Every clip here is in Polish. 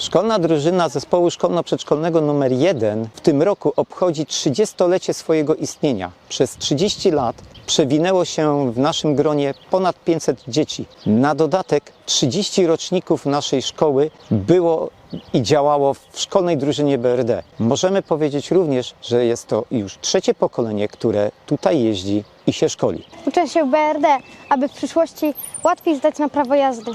Szkolna drużyna zespołu szkolno-przedszkolnego nr 1 w tym roku obchodzi 30-lecie swojego istnienia. Przez 30 lat przewinęło się w naszym gronie ponad 500 dzieci. Na dodatek 30 roczników naszej szkoły było i działało w szkolnej drużynie BRD. Możemy powiedzieć również, że jest to już trzecie pokolenie, które tutaj jeździ i się szkoli. Uczę się BRD, aby w przyszłości łatwiej zdać na prawo jazdy.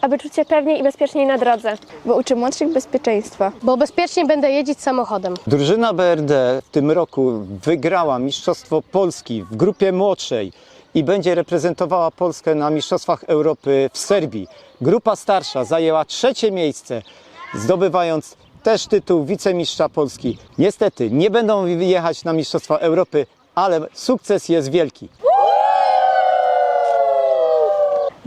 Aby czuć się pewniej i bezpieczniej na drodze. bo uczy młodszych bezpieczeństwa. bo bezpiecznie będę jeździć samochodem. Drużyna BRD w tym roku wygrała Mistrzostwo Polski w grupie młodszej i będzie reprezentowała Polskę na Mistrzostwach Europy w Serbii. Grupa starsza zajęła trzecie miejsce, zdobywając też tytuł wicemistrza Polski. Niestety nie będą jechać na Mistrzostwa Europy, ale sukces jest wielki.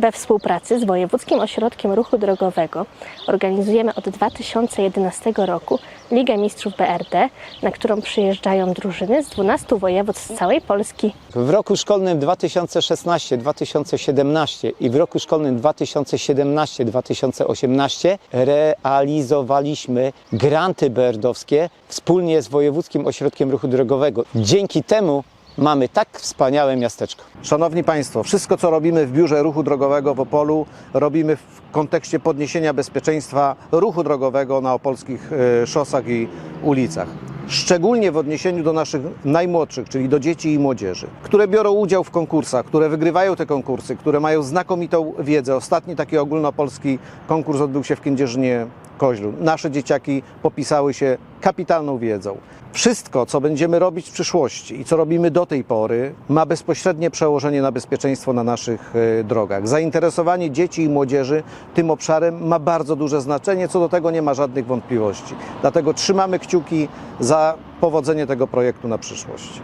We współpracy z Wojewódzkim Ośrodkiem Ruchu Drogowego organizujemy od 2011 roku Ligę Mistrzów BRD, na którą przyjeżdżają drużyny z 12 województw z całej Polski. W roku szkolnym 2016-2017 i w roku szkolnym 2017-2018 realizowaliśmy granty BRD-owskie wspólnie z Wojewódzkim Ośrodkiem Ruchu Drogowego. Dzięki temu mamy tak wspaniałe miasteczko. Szanowni Państwo, wszystko co robimy w Biurze Ruchu Drogowego w Opolu robimy w kontekście podniesienia bezpieczeństwa ruchu drogowego na opolskich e, szosach i ulicach. Szczególnie w odniesieniu do naszych najmłodszych, czyli do dzieci i młodzieży, które biorą udział w konkursach, które wygrywają te konkursy, które mają znakomitą wiedzę. Ostatni taki ogólnopolski konkurs odbył się w Kędzierzynie Koźlu. Nasze dzieciaki popisały się kapitalną wiedzą. Wszystko, co będziemy robić w przyszłości i co robimy do tej pory, ma bezpośrednie przełożenie na bezpieczeństwo na naszych e, drogach. Zainteresowanie dzieci i młodzieży tym obszarem ma bardzo duże znaczenie, co do tego nie ma żadnych wątpliwości. Dlatego trzymamy kciuki za powodzenie tego projektu na przyszłość.